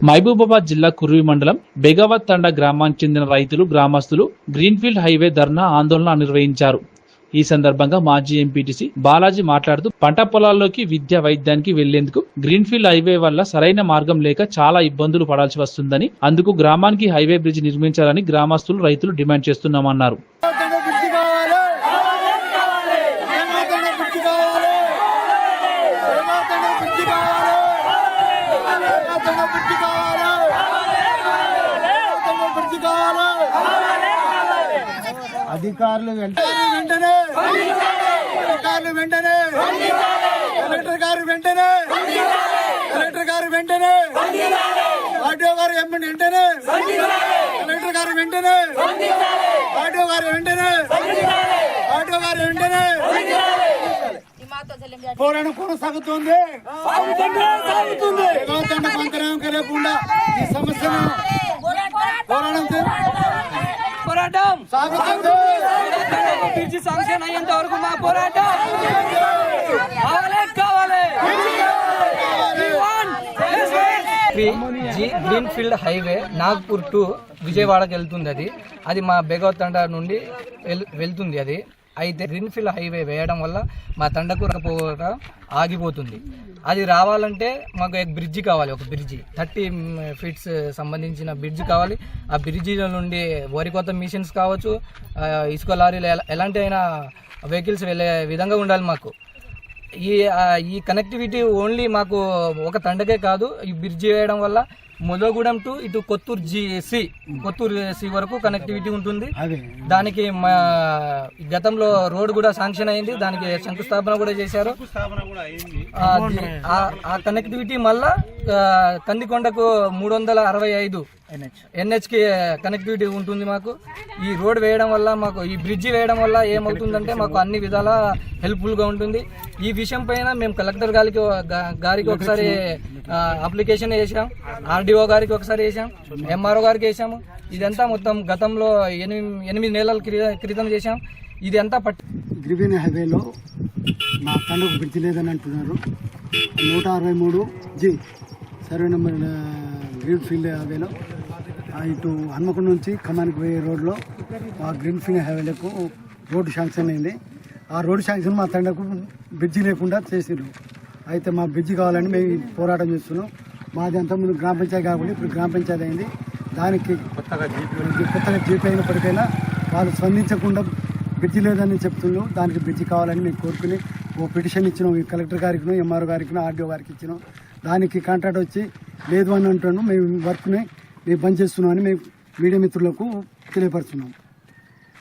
మహబూబాబాద్ జిల్లా కుర్వి మండలం బెగవత్ తండ గ్రామానికి చెందిన రైతులు గ్రామస్తులు గ్రీన్ఫీల్డ్ హైవే ధర్నా ఆందోళన నిర్వహించారు. ఈ సందర్భంగా మాజీ ఎంపీటీసీ బాలాజీ మాట్లాడుతూ పంట పొలాల్లోకి విద్య వైద్యానికి వెళ్ళేందుకు గ్రీన్ఫీల్డ్ హైవే వల్ల సరైన మార్గం లేక చాలా ఇబ్బందులు పడాల్సి వస్తుందని అందుకు గ్రామానికి హైవే బ్రిడ్జ్ నిర్మించాలని గ్రామస్తులు రైతులు డిమాండ్ చేస్తున్నామన్నారు తెలంగాణ బుద్ధి కావాలి తెలంగాణ బుద్ధి కావాలి తెలంగాణ బుద్ధి కావాలి తెలంగాణ బుద్ధి కావాలి తెలంగాణ కావాలి అధికారులు వెంటనే వెంటనే అధికారులు వెంటనే కలెక్టర్ గారు వెంటనే కలెక్టర్ గారు వెంటనే ఆర్డీఓ గారు ఎమ్మెల్యే వెంటనే కలెక్టర్ గారు వెంటనే ఆటో గారు వెంటనే ఆటో గారు వెంటనే పోరాటం కొనసాగుతుంది. పంకరం కలగకుండా ఈ సమస్యను పోరాటం పోరాటం. సాగుతుంది. బ్రిడ్జి శాంక్షన్ అయ్యేంత వరకు మా పోరాటం. కావాలి కావాలి. G green field highway Nagpur to విజయవాడకి వెళ్తుంది అది. అది మా బెగవ తండ నుండి వెళ్తుంది అది. అయితే గ్రీన్ఫీల్డ్ హైవే వేయడం వల్ల మా తండకు రాకపోక ఆగిపోతుంది. అది రావాలంటే మాకు ఒక బ్రిడ్జి కావాలి ఒక బ్రిడ్జి. థర్టీ ఫీట్స్ సంబంధించిన బ్రిడ్జి కావాలి. ఆ బ్రిడ్జిల నుండి వరి కొత్త మిషన్స్ కావచ్చు ఇసుక లారీలు ఎలాంటి అయినా వెహికల్స్ వెళ్ళే విధంగా ఉండాలి మాకు. ఈ ఈ కనెక్టివిటీ ఓన్లీ మాకు ఒక తండకే కాదు ఈ బ్రిడ్జి వేయడం వల్ల మొదగూడెం టు ఇటు Kothur G C Kothur C వరకు కనెక్టివిటీ ఉంటుంది. దానికి మా గతంలో రోడ్ కూడా శాంక్షన్ అయింది. దానికి శంకుస్థాపన కూడా చేశారు. ఆ, ది- ఆ- ఆ కనెక్టివిటీ మళ్ళా కందికొండకు మూడు వందల అరవై ఐదు ఎన్హెచ్కి కనెక్టివిటీ ఉంటుంది మాకు. ఈ రోడ్ వేయడం వల్ల మాకు ఈ బ్రిడ్జి వేయడం వల్ల ఏమవుతుందంటే మాకు అన్ని విధాల హెల్ప్ఫుల్గా ఉంటుంది. ఈ విషయం పైన మేము కలెక్టర్ గారికి గారికి ఒకసారి అప్లికేషన్ వేసాం ఆర్డీఓ గారికి ఒకసారి వేసాం ఎంఆర్ఓ గారికి వేసాము ఇదంతా మొత్తం గతంలో ఎనిమిది ఎనిమిది నెలల క్రితం చేశాం. ఇది అంతా పట్టి గ్రివీన్ హైవేలో మా తండ్రికి బ్రిడ్జ్ లేదని అంటున్నారు. నూట అరవై మూడు G survey number green field హైవేలో. ఇటు హన్మకొండ నుంచి ఖమ్మానికి పోయే రోడ్లో ఆ గ్రీన్ ఫీల్డ్ హైవేలకు రోడ్డు శాంక్షన్ అయింది. ఆ రోడ్డు శాంక్షన్ మా తండ్రకు బ్రిడ్జి లేకుండా చేసిరు అయితే మా బ్రిడ్జి కావాలని మేము పోరాటం చేస్తున్నాం. మాది అంతా ముందు గ్రామ పంచాయతీ కాబట్టి ఇప్పుడు గ్రామ పంచాయతీ అయింది. దానికి కొత్తగా కొత్తగా జీపీ అయినప్పటికైనా వాళ్ళు స్పందించకుండా బ్రిడ్జి లేదని చెప్తున్నారు దానికి బ్రిడ్జి కావాలని మేము కోరుకుని ఓ పిటిషన్ ఇచ్చినాం. ఈ కలెక్టర్ గారికి ఎంఆర్ఓ గారికి ఆర్డీఓ గారికి ఇచ్చినాం. దానికి కాంట్రాక్ట్ వచ్చి లేదు అని అంటున్నాం మేము వర్క్ని మేము బంద్ చేస్తున్నాం అని మేము మీడియా మిత్రులకు తెలియపరుస్తున్నాం.